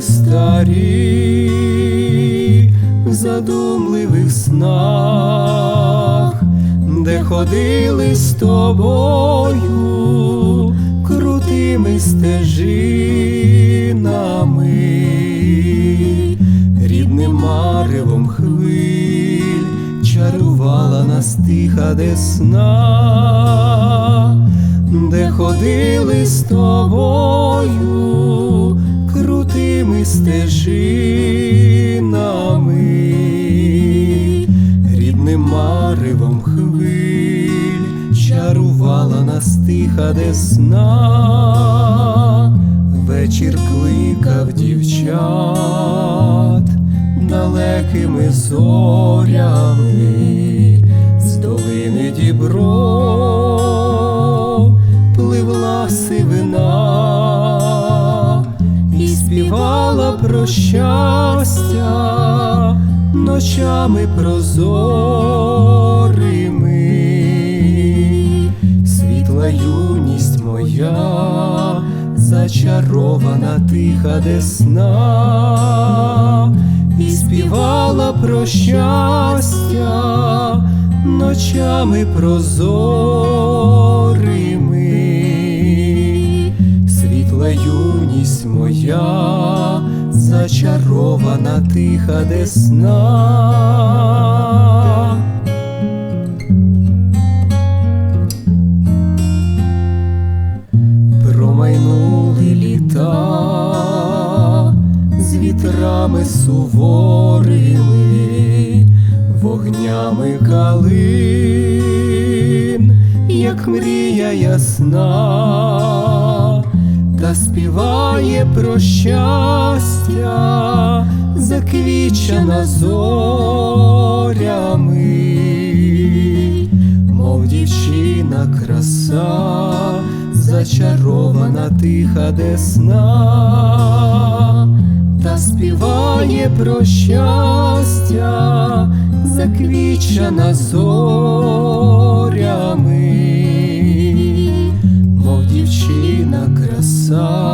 старі, в задумливих снах, де ходили з тобою крутими стежинами, рідним маревом хвиль чарувала нас тиха десна, де ходили з тобою стежинами, рідним маревом хвиль чарувала нас тиха десна, вечір кликав дівчат далекими зорями з долини дібро про щастя ночами прозорими, світла юність моя, зачарована тиха десна, і співала про щастя ночами прозорими, юність моя, зачарована тиха десна. Промайнули літа з вітрами суворими, вогнями калин, як мрія ясна, та співає про щастя, заквічена зорями, мов дівчина краса, зачарована тиха десна, та співає про щастя, заквічена зорями, краса,